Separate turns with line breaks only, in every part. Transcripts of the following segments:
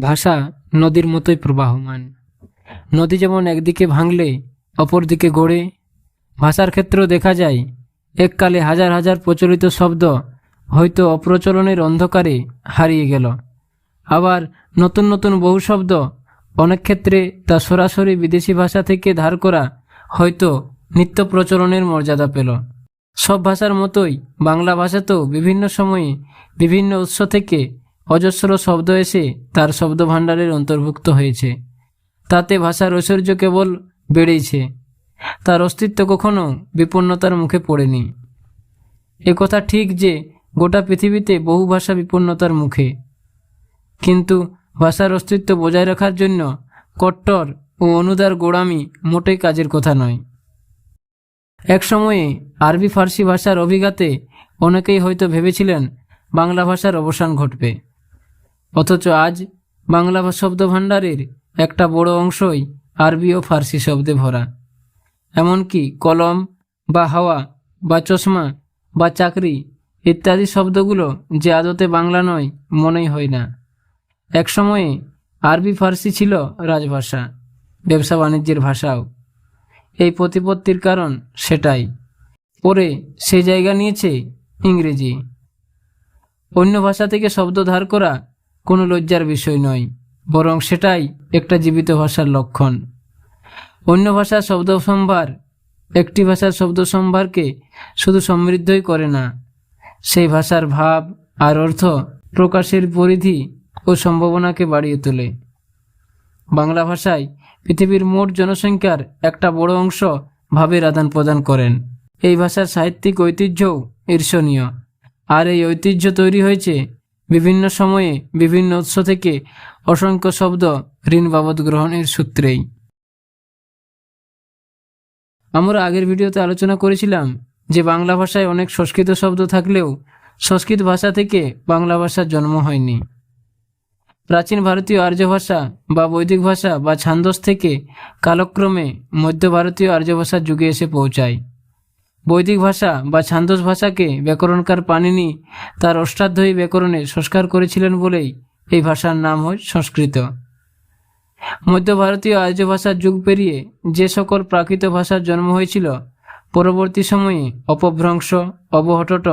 ভাষা নদীর মতোই প্রবাহমান। নদী যেমন একদিকে ভাঙলে অপর দিকে গড়ে। ভাষার ক্ষেত্রেও দেখা যায়, এককালে হাজার হাজার প্রচলিত শব্দ হয়তো অপ্রচলনের অন্ধকারে হারিয়ে গেল। আবার নতুন নতুন বহু শব্দ অনেক ক্ষেত্রে তা সরাসরি বিদেশি ভাষা থেকে ধার করা হয়তো নিত্য প্রচলনের মর্যাদা পেল। সব ভাষার মতোই বাংলা ভাষাতেও বিভিন্ন সময়ে বিভিন্ন উৎস থেকে অজস্র শব্দ এসে তার শব্দভাণ্ডারের অন্তর্ভুক্ত হয়েছে। তাতে ভাষার ঐশ্বর্য কেবল বেড়েইছে। তার অস্তিত্ব কখনো বিপন্নতার মুখে পড়েনি। কথা ঠিক যে গোটা পৃথিবীতে বহু ভাষা বিপন্নতার মুখে। কিন্তু ভাষার অস্তিত্ব বজায় রাখার জন্য কট্টর ও অনুদার গোড়ামি মোটেই কাজের কথা নয়। এক সময়ে আরবি ফার্সি ভাষার অভিঘাতে অনেকেই হয়তো ভেবেছিলেন বাংলা ভাষার অবসান ঘটবে। অথচ আজ বাংলা শব্দ ভাণ্ডারের একটা বড় অংশই আরবি ও ফার্সি শব্দে ভরা। এমনকি কলম বা হাওয়া বা চশমা বা চাকরি ইত্যাদি শব্দগুলো যে আদতে বাংলা নয়, মনেই হয় না। একসময়ে আরবি ফার্সি ছিল রাজভাষা, ব্যবসা বাণিজ্যের ভাষাও। এই প্রতিপত্তির কারণ সেটাই। পরে সে জায়গা নিয়েছে ইংরেজি। অন্য ভাষা থেকে শব্দ ধার করা কোনো লজ্জার বিষয় নয়, বরং সেটাই একটা জীবিত ভাষার লক্ষণ। অন্য ভাষার শব্দ সম্ভার, একটি ভাষার শব্দ সম্ভারকে শুধু সমৃদ্ধই করে না, সেই ভাষার ভাব আর অর্থ প্রকাশের পরিধি ও সম্ভাবনাকে বাড়িয়ে তোলে। বাংলা ভাষায় পৃথিবীর মোট জনসংখ্যার একটা বড় অংশ ভাবের আদান প্রদান করেন। এই ভাষার সাহিত্যিক ঐতিহ্যও ঈর্ষণীয়। আর এই ঐতিহ্য তৈরি হয়েছে বিভিন্ন সময়ে বিভিন্ন উৎস থেকে অসংখ্য শব্দ ঋণ বাবদ গ্রহণের সূত্রেই। আমরা আগের ভিডিওতে আলোচনা করেছিলাম যে বাংলা ভাষায় অনেক সংস্কৃত শব্দ থাকলেও সংস্কৃত ভাষা থেকে বাংলা ভাষার জন্ম হয়নি। প্রাচীন ভারতীয় আর্য ভাষা বা বৈদিক ভাষা বা ছান্দস থেকে কালক্রমে মধ্য ভারতীয় আর্য ভাষার যুগে এসে পৌঁছায়। বৈদিক ভাষা বা ছান্দস ভাষাকে ব্যাকরণকার পানিনি, তার অষ্টাধ্যায়ী ব্যাকরণে সংস্কার করেছিলেন বলেই এই ভাষার নাম হয় সংস্কৃত। মধ্য ভারতীয় আর্য ভাষার যুগ পেরিয়ে যে সকল প্রাকৃত ভাষার জন্ম হয়েছিল, পরবর্তী সময়ে অপভ্রংশ, অবহটট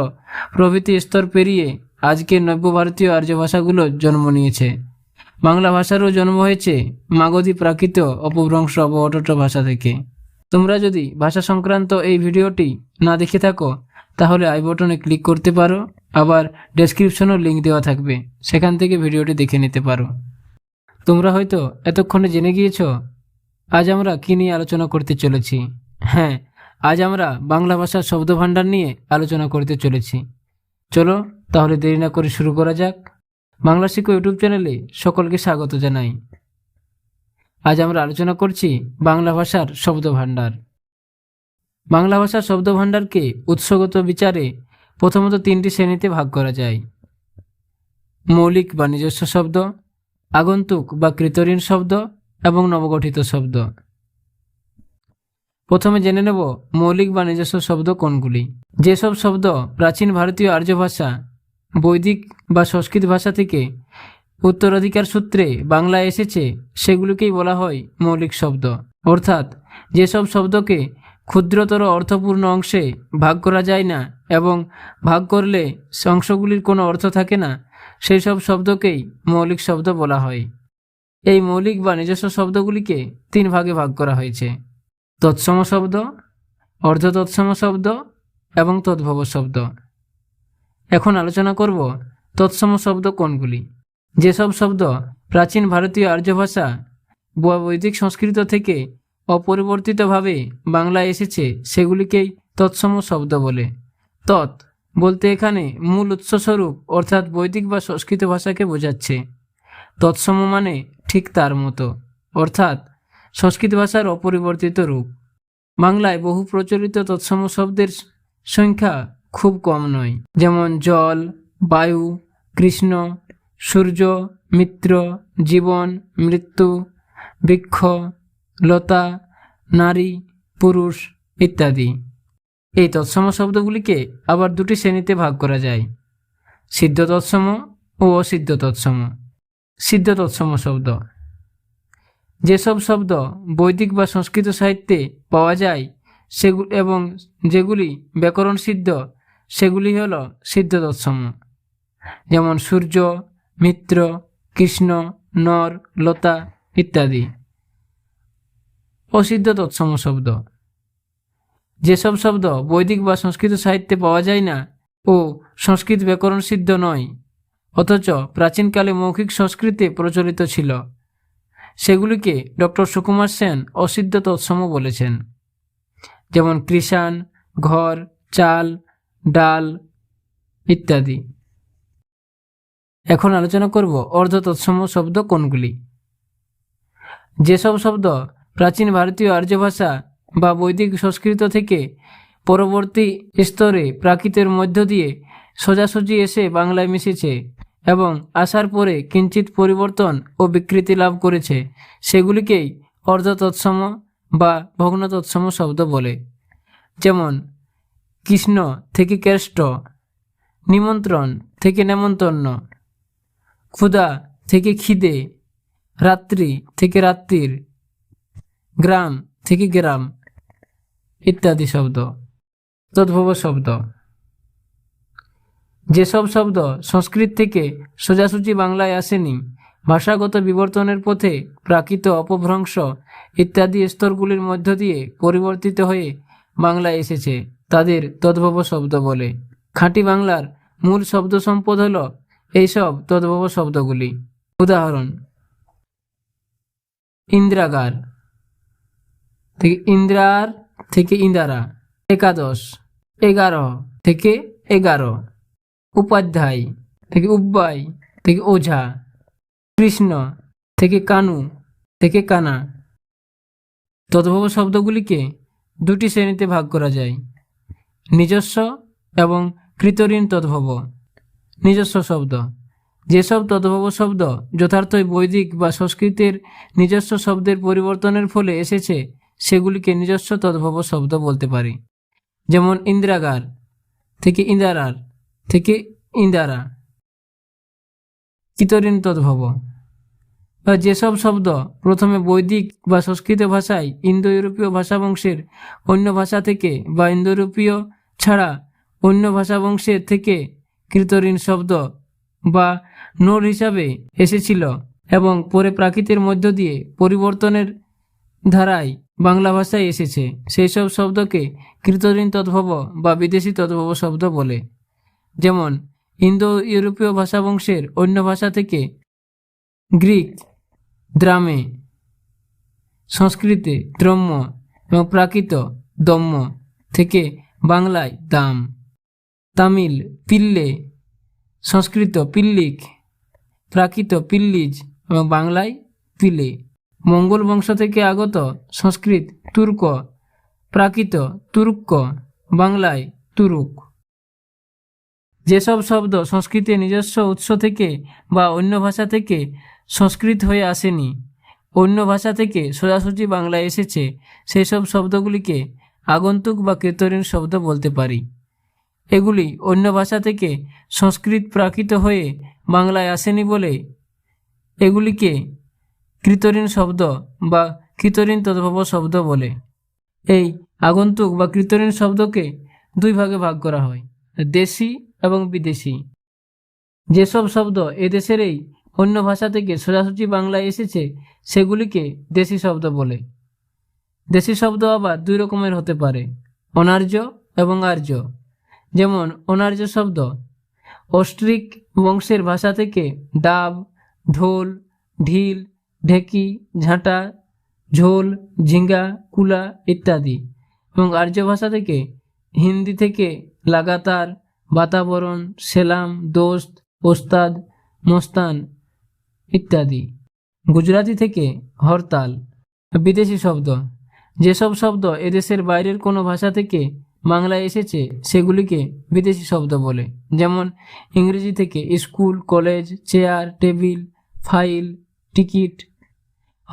প্রভৃতি স্তর পেরিয়ে আজকে নব্য ভারতীয় আর্য ভাষাগুলো জন্ম নিয়েছে। বাংলা ভাষারও জন্ম হয়েছে মাগধী প্রাকৃত অপভ্রংশ, অবহটট ভাষা থেকে। তোমরা যদি ভাষা সংক্রান্ত এই ভিডিওটি না দেখে থাকো, তাহলে আই বটনে ক্লিক করতে পারো, আবার ডেসক্রিপশনেও লিঙ্ক দেওয়া থাকবে, সেখান থেকে ভিডিওটি দেখে নিতে পারো। তোমরা হয়তো এতক্ষণে জেনে গিয়েছ, আজ আমরা কী নিয়ে আলোচনা করতে চলেছি। হ্যাঁ আজ আমরা বাংলা ভাষার শব্দভাণ্ডার নিয়ে আলোচনা করতে চলেছি। চলো তাহলে দেরি না করে শুরু করা যাক। বাংলা শিখো ইউটিউব চ্যানেলে সকলকে স্বাগত জানাই। আজ আমরা আলোচনা করছি বাংলা ভাষার শব্দভাণ্ডার। বাংলা ভাষার শব্দভাণ্ডারকে উৎসগত বিচারে প্রথমত তিনটি শ্রেণীতে ভাগ করা যায়। মৌলিক বা নিজস্ব শব্দ, আগন্তুক বা কৃতঋণ শব্দ এবং নবগঠিত শব্দ। প্রথমে জেনে নেব মৌলিক বা নিজস্ব শব্দ কোনগুলি। যেসব শব্দ প্রাচীন ভারতীয় আর্য ভাষা বৈদিক বা সংস্কৃত ভাষা থেকে উত্তরাধিকার সূত্রে বাংলায় এসেছে, সেগুলিকেই বলা হয় মৌলিক শব্দ। অর্থাৎ, যেসব শব্দকে ক্ষুদ্রতর অর্থপূর্ণ অংশে ভাগ করা যায় না এবং ভাগ করলে অংশগুলির কোনো অর্থ থাকে না সেই সব শব্দকেই মৌলিক শব্দ বলা হয়। এই মৌলিক বা নিজস্ব শব্দগুলিকে তিন ভাগে ভাগ করা হয়েছে। তৎসম শব্দ অর্ধ তৎসম শব্দ এবং তদ্ভব শব্দ। এখন আলোচনা করব তৎসম শব্দ কোনগুলি? যেসব শব্দ প্রাচীন ভারতীয় আর্য ভাষা বা বৈদিক সংস্কৃত থেকে অপরিবর্তিতভাবে বাংলায় এসেছে, সেগুলিকেই তৎসম শব্দ বলে। তৎ বলতে এখানে মূল উৎসস্বরূপ অর্থাৎ বৈদিক বা সংস্কৃত ভাষাকে বোঝাচ্ছে। তৎসম মানে ঠিক তার মতো, অর্থাৎ সংস্কৃত ভাষার অপরিবর্তিত রূপ। বাংলায় বহু প্রচলিত তৎসম শব্দের সংখ্যা খুব কম নয়, যেমন জল, বায়ু, কৃষ্ণ সূর্য, মিত্র, জীবন, মৃত্যু, বৃক্ষ, লতা, নারী, পুরুষ ইত্যাদি। এই তৎসম শব্দগুলিকে আবার দুটি শ্রেণীতে ভাগ করা যায়। সিদ্ধ তৎসম ও অসিদ্ধ তৎসম। সিদ্ধ তৎসম শব্দ। যেসব শব্দ বৈদিক বা সংস্কৃত সাহিত্যে পাওয়া যায় সেগুলি এবং যেগুলি ব্যাকরণ সিদ্ধ, সেগুলি হল সিদ্ধ তৎসম। যেমন সূর্য মিত্র, কৃষ্ণ, নর, লতা ইত্যাদি। অসিদ্ধ তৎসম শব্দ। যেসব শব্দ বৈদিক বা সংস্কৃত সাহিত্যে পাওয়া যায় না ও সংস্কৃত ব্যাকরণ সিদ্ধ নয়, অথচ প্রাচীনকালে মৌখিক সংস্কৃতে প্রচলিত ছিল, সেগুলিকে ডক্টর সুকুমার সেন অসিদ্ধ তৎসম বলেছেন। যেমন কৃষাণ, ঘর, চাল, ডাল ইত্যাদি। এখন আলোচনা করব অর্ধ তৎসম শব্দ কোনগুলি? যেসব শব্দ প্রাচীন ভারতীয় আর্য ভাষা বা বৈদিক সংস্কৃত থেকে পরবর্তী স্তরে প্রাকৃতের মধ্য দিয়ে সোজাসুজি এসে বাংলায় মিশেছে এবং আসার পরে কিঞ্চিত পরিবর্তন ও বিকৃতি লাভ করেছে, সেগুলিকেই অর্ধ তৎসম বা ভগ্ন তৎসম শব্দ বলে। যেমন, কৃষ্ণ থেকে কেষ্ট, নিমন্ত্রণ থেকে নেমন্তন্ন ক্ষুধা থেকে খিদে, রাত্রি থেকে রাত্রির, গ্রাম থেকে গ্রাম ইত্যাদি শব্দ, তদ্ভব শব্দ। যেসব শব্দ সংস্কৃত থেকে সোজাসুজি বাংলায় আসেনি, ভাষাগত বিবর্তনের পথে প্রাকৃত অপভ্রংশ ইত্যাদি স্তরগুলির মধ্য দিয়ে পরিবর্তিত হয়ে বাংলায় এসেছে, তাদের তদ্ভব শব্দ বলে। খাঁটি বাংলার মূল শব্দ সম্পদ হল এইসব তদ্ভব শব্দগুলি। উদাহরণ, ইন্দ্রাগার থেকে ইন্দ্রার থেকে ইন্দারা একাদশ, এগারো থেকে এগারো, উপাধ্যায় থেকে উব্বাই থেকে ওঝা, কৃষ্ণ থেকে কানু থেকে কানা। তদ্ভব শব্দগুলিকে দুটি শ্রেণীতে ভাগ করা যায়, নিজস্ব এবং কৃতঋণ তদ্ভব নিজস্ব শব্দ। যেসব তদ্ভব শব্দ যথার্থই বৈদিক বা সংস্কৃতের নিজস্ব শব্দের পরিবর্তনের ফলে এসেছে, সেগুলিকে নিজস্ব তদ্ভব শব্দ বলতে পারি। যেমন ইন্দিরাগার, থেকে ইন্দারার থেকে ইন্দারা কিতরিন তদ্ভব। বা যেসব শব্দ প্রথমে বৈদিক বা সংস্কৃত ভাষায় ইন্দো ইউরোপীয় ভাষাবংশের অন্য ভাষা থেকে বা ইন্দো ইউরোপীয় ছাড়া অন্য ভাষাবংশের থেকে কৃতঋণ শব্দ বা নোর হিসাবে এসেছিল এবং পরে প্রাকৃতের মধ্য দিয়ে পরিবর্তনের ধারায় বাংলা ভাষায় এসেছে। সেই সব শব্দকে কৃতঋণ তদ্ভব বা বিদেশি তদ্ভব শব্দ বলে। যেমন ইন্দো ইউরোপীয় ভাষাবংশের অন্য ভাষা থেকে গ্রিক দ্রামে সংস্কৃতে দ্রম্য এবং প্রাকৃত দম্য থেকে বাংলায় দাম। তামিল, পিল্লে, সংস্কৃত পিল্লিক, প্রাকৃত পিল্লিজ এবং বাংলায় পিলে। মঙ্গল বংশ থেকে আগত সংস্কৃত তুর্ক, প্রাকৃত তুর্ক, বাংলায় তুরুক। যেসব শব্দ সংস্কৃতে নিজস্ব উৎস থেকে বা অন্য ভাষা থেকে সংস্কৃত হয়ে আসেনি, অন্য ভাষা থেকে সোজাসুজি বাংলায় এসেছে সেই সব শব্দগুলিকে আগন্তুক বা কৃতঋণ শব্দ বলতে পারি। এগুলি অন্য ভাষা থেকে সংস্কৃত প্রাকৃত হয়ে বাংলায় আসেনি বলে এগুলিকে কৃতঋণ শব্দ বা কৃতঋণ তদ্ভব শব্দ বলে। এই আগন্তুক বা কৃতঋণ শব্দকে দুই ভাগে ভাগ করা হয়, দেশি এবং বিদেশি। যেসব শব্দ এদেশেরই অন্য ভাষা থেকে সোজাসুজি বাংলায় এসেছে, সেগুলিকে দেশি শব্দ বলে। দেশি শব্দ আবার দুই রকমের হতে পারে, অনার্য এবং আর্য। যেমন অনার্য শব্দ অস্ট্রিক বংশের ভাষা থেকে ডাব, ঢোল, ঢিল, ঢেকি, ঝাঁটা, ঝোল, ঝিঙ্গা, কুলা ইত্যাদি এবং আর্য ভাষা থেকে হিন্দি থেকে লাগাতার, বাতাবরণ, সেলাম, দোস্ত, ওস্তাদ, মোস্তান ইত্যাদি। গুজরাটি থেকে হরতাল, বিদেশি শব্দ। যেসব শব্দ এদেশের বাইরের কোনো ভাষা থেকে বাংলায় এসেছে, সেগুলিকে বিদেশি শব্দ বলে। যেমন, ইংরেজি থেকে school, college, chair, table, file, ticket,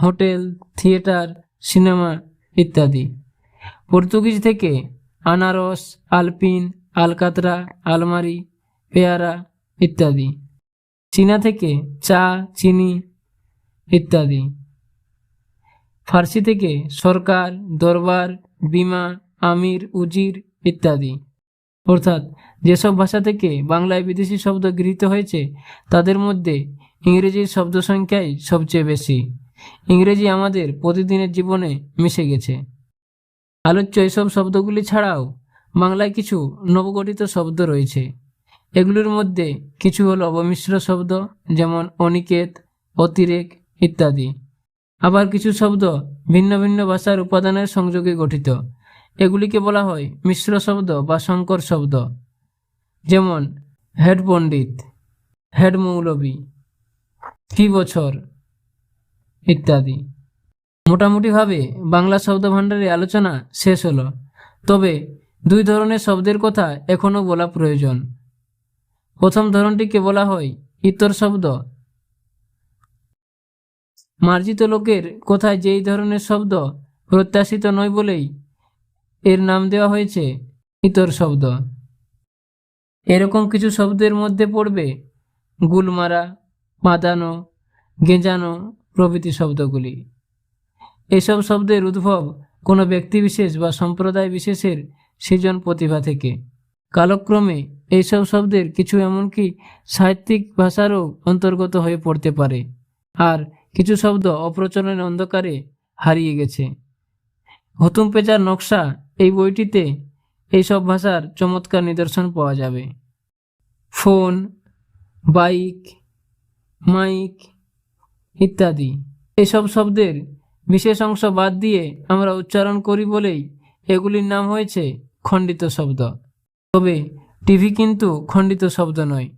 hotel, theatre, cinema ইত্যাদি। পর্তুগিজ থেকে আনারস, আলপিন, আলকাতরা, আলমারি, পেয়ারা ইত্যাদি। চীনা থেকে চা, চিনি ইত্যাদি। ফার্সি থেকে সরকার, দরবার, বিমা আমির, উজির ইত্যাদি। অর্থাৎ যেসব ভাষা থেকে বাংলায় বিদেশি শব্দ গৃহীত হয়েছে, তাদের মধ্যে ইংরেজির শব্দ সংখ্যাই সবচেয়ে বেশি। ইংরেজি আমাদের প্রতিদিনের জীবনে মিশে গেছে। আলোচ্য এসব শব্দগুলি ছাড়াও বাংলায় কিছু নবগঠিত শব্দ রয়েছে। এগুলির মধ্যে কিছু হল অবমিশ্র শব্দ, যেমন অনিকেত, অতিরেক ইত্যাদি। আবার কিছু শব্দ ভিন্ন ভিন্ন ভাষার উপাদানের সংযোগে গঠিত। এগুলিকে বলা হয় মিশ্র শব্দ বা সংকর শব্দ। যেমন, হেড পণ্ডিত, হেড মৌলবী, কি বছর, ইত্যাদি। মোটামুটিভাবে বাংলা শব্দ ভাণ্ডারের আলোচনা শেষ হলো। তবে দুই ধরনের শব্দের কথা এখনও বলা প্রয়োজন। প্রথম ধরনটিকে বলা হয় ইতর শব্দ। মার্জিত লোকের কথায় যেই ধরনের শব্দ প্রত্যাশিত নয় বলেই এর নাম দেওয়া হয়েছে ইতর শব্দ। এরকম কিছু শব্দের মধ্যে পড়বে গুলমারা মাদানো গেঁজানো প্রভৃতি শব্দগুলি। এসব শব্দের উদ্ভব কোনো ব্যক্তিবিশেষ বা সম্প্রদায় বিশেষের সৃজন প্রতিভা থেকে। কালক্রমে এইসব শব্দের কিছু এমনকি সাহিত্যিক ভাষারও অন্তর্গত হয়ে পড়তে পারে, আর কিছু শব্দ অপ্রচলনের অন্ধকারে হারিয়ে গেছে। হুতুম পেঁচার নকশা এই বইটিতে এইসব ভাষার চমৎকার নিদর্শন পাওয়া যাবে। ফোন, বাইক, মাইক ইত্যাদি। এসব শব্দের বিশেষ অংশ বাদ দিয়ে আমরা উচ্চারণ করি বলেই এগুলির নাম হয়েছে খণ্ডিত শব্দ। তবে টিভি কিন্তু খণ্ডিত শব্দ নয়।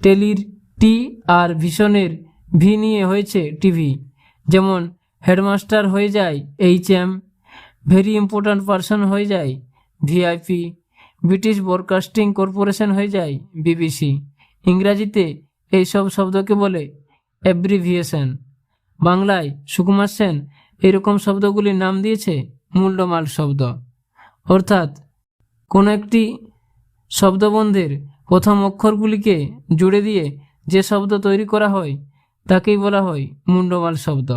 টেলির টি আর ভীষণের ভি নিয়ে হয়েছে টিভি যেমন হেডমাস্টার হয়ে যায় H M very important person হয়ে যায় ভিআইপি ব্রিটিশ ব্রডকাস্টিং কর্পোরেশন হয়ে যায় বিবিসি ইংরাজিতে এইসব শব্দকে বলে অ্যাব্রিভিয়েশন বাংলায় সুকুমার সেন এরকম শব্দগুলির নাম দিয়েছে, মূল্যমাল শব্দ। অর্থাৎ কোনো একটি শব্দবন্ধের প্রথম অক্ষরগুলিকে জুড়ে দিয়ে যে শব্দ তৈরি করা হয়, তাকেই বলা হয় মুন্ডমাল শব্দ।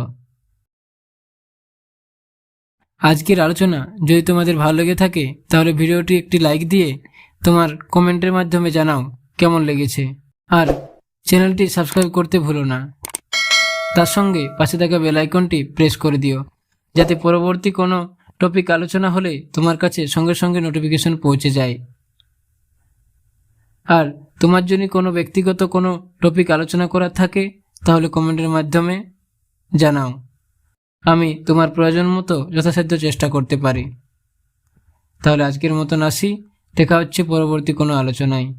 আজকের আলোচনা যদি তোমাদের ভালো লেগে থাকে, তাহলে ভিডিওটি একটি লাইক দিয়ে তোমার কমেন্টের মাধ্যমে জানাও কেমন লেগেছে। আর চ্যানেলটি সাবস্ক্রাইব করতে ভুলো না। তার সঙ্গে পাশে থাকা বেল আইকনটি প্রেস করে দিও, যাতে পরবর্তী কোনো টপিক আলোচনা হলে তোমার কাছে সঙ্গে সঙ্গে নোটিফিকেশন পৌঁছে যায়। আর তোমার যদি কোনো ব্যক্তিগত কোনো টপিক আলোচনা করার থাকে, তাহলে কমেন্টের মাধ্যমে জানাও। আমি তোমার প্রয়োজন মতো যথাসাধ্য চেষ্টা করতে পারি। তাহলে আজকের মতন আসি। দেখা হচ্ছে পরবর্তী কোনো আলোচনায়।